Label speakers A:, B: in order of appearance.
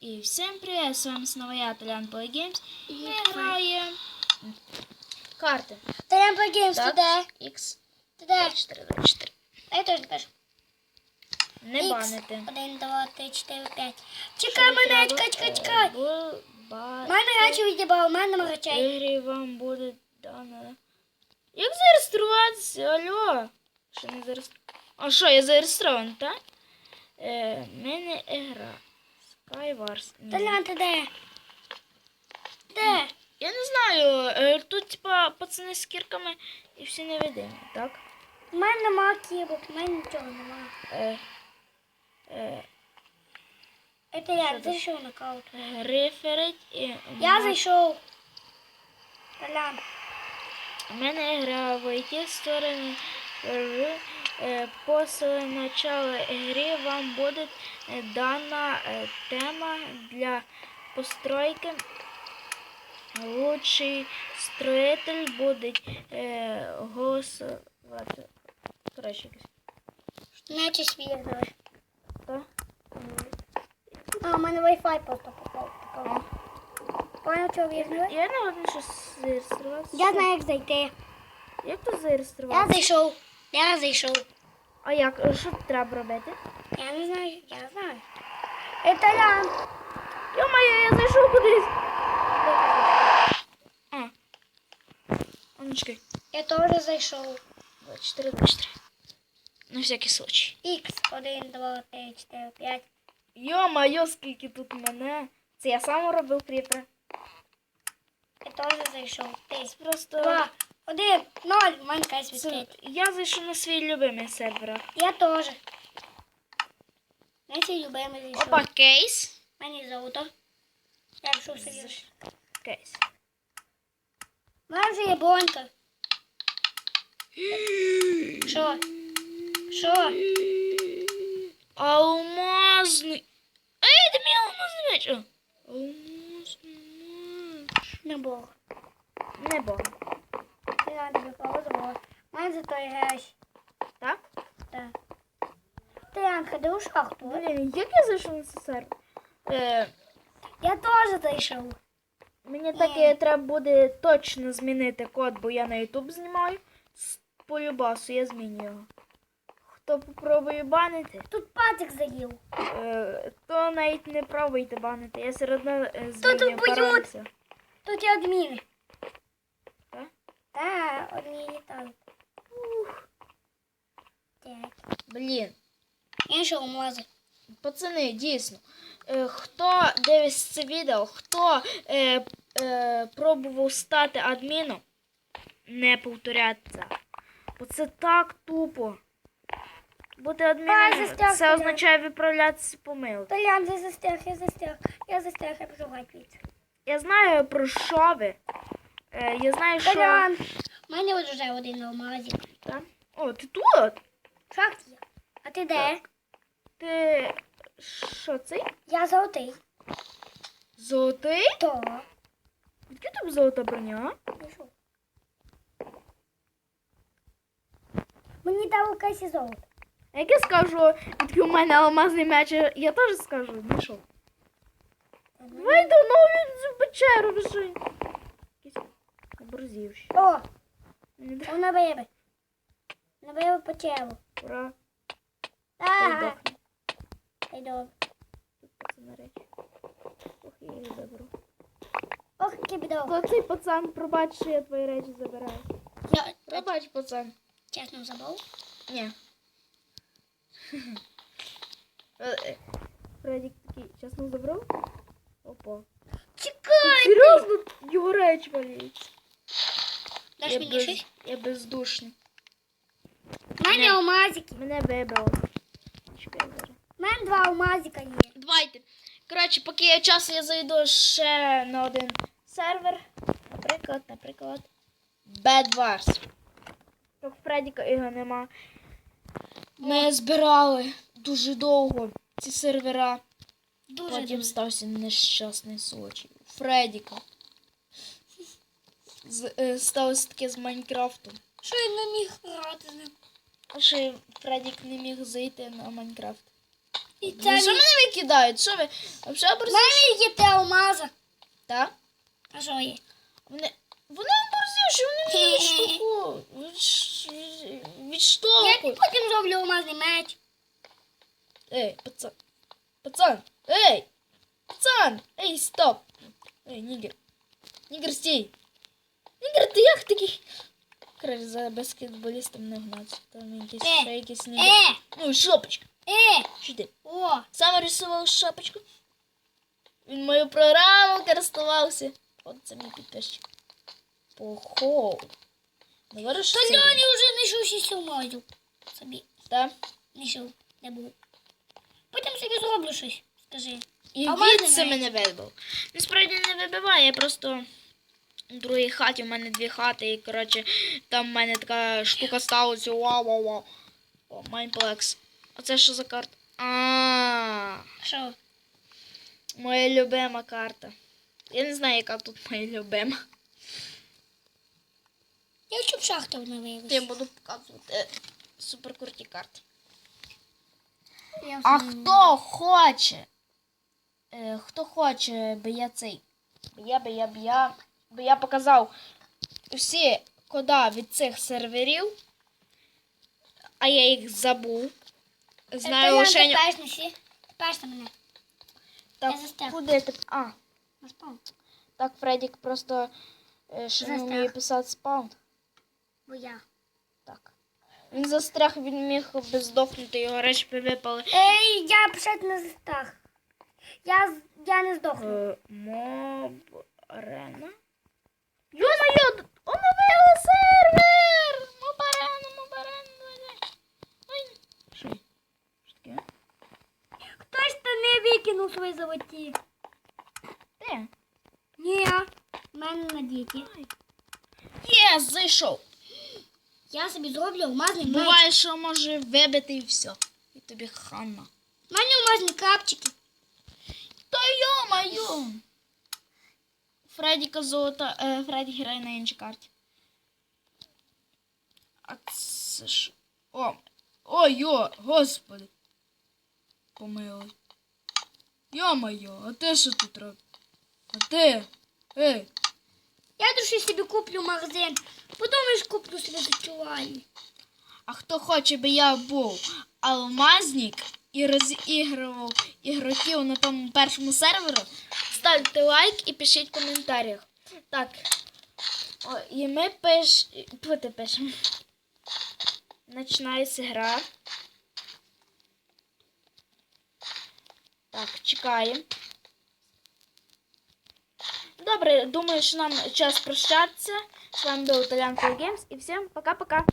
A: И всем привет, с вами снова я, Толян Play Games.
B: И
A: Мы играем карты.
B: Толян Плейгеймс,
A: Так.
B: ти?
A: X
B: Ти де?
A: 4, 2, 4.
B: Я теж теж.
A: Не
B: Ікс.
A: банити.
B: Один, два, три, чотири, п'ять. Чекай мене, чекай, чекай, чекай. Мене речі відібрав, у мене нема речей.
A: Вам буде дано. Як зареєструватися? Алло? Що не зареєструватися? А що, я зареєстрований, так? Е, мене ігра. Skywars.
B: Толян, де? Де?
A: Я не знаю, е, тут типа пацани з кірками і всі невидимі, так?
B: У мене нема кібок, у мене нічого нема.
A: Е, е,
B: Е, Толян,
A: Що
B: ти що на каут?
A: реферить і
B: Я зайшов. Толян.
A: У мене гра в IT сторони в е, начала гри вам буде е, дана е, тема для постройки. Лучший строїтель буде е, якось.
B: Наче свій гроші.
A: Так?
B: А, у мене Wi-Fi просто попав. попав. Понял, чого вігнали?
A: Я не що зареєструватися.
B: Я знаю, як зайти.
A: Як тут
B: Я
A: зареєструватися?
B: зайшов. Я зайшов.
A: А як? Е, Що треба робити?
B: Я не знаю, я знаю. Е, Толян.
A: Йо-моє, я зайшов кудись. А. А ну.
B: Я теж зайшов.
A: 24, 24. На всякий случай.
B: Х, 1, 2, 3, 4, 5.
A: Йо-моє, скільки тут мене. Це я сам робив кріпер.
B: Я теж зайшов. Ти.
A: Просто.
B: 2, 1, 0. У мене кайсь
A: Це, я зайшов на свій любимий сервер.
B: Я теж. Свій любимий зайшов.
A: Опа, кейс.
B: У мене золото. Я пішов собі.
A: Кейс.
B: У мене вже є бронька. Що? Що?
A: Алмазний. Ей, де мій алмазний меч? Алмазний меч.
B: Не було.
A: Не бо.
B: Я тобі повезло. Мене зато є гроші.
A: Так?
B: Так. Ти, Янка, де у шахту?
A: Блін, як я зайшов на сервер? Е,
B: Я теж зайшов.
A: Мені таки треба буде точно змінити код, бо я на YouTube знімаю. З полюбасу я зміню його. Хто попробує банити,
B: Тут патик заїв.
A: е, то навіть не пробуйте банити. Я все одно е,
B: тут
A: зміню
B: уб'ють?
A: пароль. все.
B: Тут є адміни.
A: Так?
B: Так, одні літають. Так.
A: Блін,
B: Я що умазу.
A: пацани, дійсно. Е, хто дивиться це відео, хто е, е, пробував стати адміном, не повторяйте це. Бо це так тупо. Бути адміном
B: застяг
A: це означає виправлятися помилки.
B: Толян, я застряг, я застряг. Я застряг, я пішов.
A: Я знаю про що ви. Е, я знаю, що.
B: Толян. У мене от вже один алмазик.
A: Та? О, ти тут?
B: Шахті є. А ти де?
A: Ти що цей?
B: Я золотий.
A: Золотий?
B: То.
A: Яка тобі золота броня?
B: Пішов. Мені дало кайсі золото.
A: А як я скажу, відки у мене алмазний меч, я теж скажу? Вийду на цю печеру вже. Оборзівши.
B: О, он на бебе. На бебе по телу.
A: Ура.
B: Ага. Ай, добре.
A: Тут пацани речі. Ох, я їх заберу.
B: Ох, який бідов.
A: То цей пацан, пробач, що я твої речі забираю.
B: Я
A: Пробач, пацан.
B: чесно забув.
A: Ні. Фредік такий чесно забрав? Опа.
B: Чекай!
A: Серйозно, його речі валяються.
B: Даш
A: Я
B: мені
A: без-
B: щось?
A: Я бездушний.
B: У мене
A: Не.
B: алмазики.
A: Мене вибило.
B: У мене два алмазика є.
A: Давайте. Коротше, поки є час, я зайду ще на один сервер. Наприклад, наприклад. Bad Wars. Так Фредіка його нема. Ми збирали дуже довго ці сервера.
B: Дуже
A: Потім
B: дуже.
A: стався нещасний случай. Фредіка. З, е, сталося таке з Майнкрафтом.
B: Що я не міг грати з ним?
A: А ще Фредік не міг зайти на Майнкрафт.
B: І
A: Ну,
B: це
A: що мене викидають? Що ви? Взагалі
B: В
A: борзі?
B: мене є те алмаза.
A: Так?
B: А що є?
A: Вони, вони борзіші, вони мене відштовхують.
B: Я потім зроблю алмазний меч.
A: Ей, пацан. Пацан, ей! Пацан! Ей, стоп! Ей, нігер. Нігер, стій! Нігер, ти як такий? Короче, за баскетболістом не гнаться. Там якісь,
B: Е,
A: ще якісь нігер.
B: Е,
A: Ну, шапочка.
B: е,
A: Що ти?
B: о,
A: Сам рисував шапочку. Він мою програму користувався. От це мій підписчик. Похо. Говориш,
B: то
A: що
B: Льоні вже знайшов шістю мозю. Собі
A: Так.
B: знайшов, не був. Потім собі зроблю щось, скажи.
A: І
B: А
A: від це мене вибив. Насправді не вибиває, я просто другій хаті, у мене дві хати, і коротше, там в мене така штука сталася. Вау, вау, вау. О, Майнплекс. А це що за карта? А,
B: Що?
A: моя любима карта. Я не знаю, яка тут моя любима.
B: Я хочу б шахта одна
A: Я
B: виявилася.
A: буду показувати суперкруті карти.
B: Я
A: А хто хоче? Е, хто хоче, би я цей. Би я, би я, би я, би я показав всі кода від цих серверів, а я їх забув. Знаю
B: Е,
A: лише.
B: Ти перш неси. На мене.
A: Так,
B: я застряг.
A: куди ти? А,
B: На спал.
A: так, Фредік просто е, ще не
B: Застряг.
A: вміє писати спаун.
B: Бо я.
A: Так. Він застряг, він міг би здохнути, його речі випали.
B: Ей, я писати не застав. Я, я не здохну.
A: Е, Моб арена. Йо-моє, оновили сервер! Арена, моб. Ой, що? Що таке?
B: Хтось то не викинув свої золоті.
A: Де?
B: Ні, в мене на діті.
A: Є, зайшов.
B: Я собі зроблю алмазний меч.
A: Буває, що може вибити і все. І тобі хана.
B: У мене алмазні капчики.
A: Та йо-моє! Фредіка золота, е, Фредді грає на іншій карті. А це ж. О! Ой, йо, господи. Помилуй. Йо-моє, а ти що тут робиш? А ти? Ей,
B: Я душу собі куплю магазин. Подумаєш, куплю собі зачувальні.
A: а хто хоче, би я був алмазник і розігрував ігроків на тому першому сервері, ставте лайк і пишіть в коментарях. Так. О, і ми пиш... Тут пишемо. Починається гра. Так, чекаємо. Добре, думаю, що нам час прощатися. З вами був Італянко Геймс і всім пока-пока.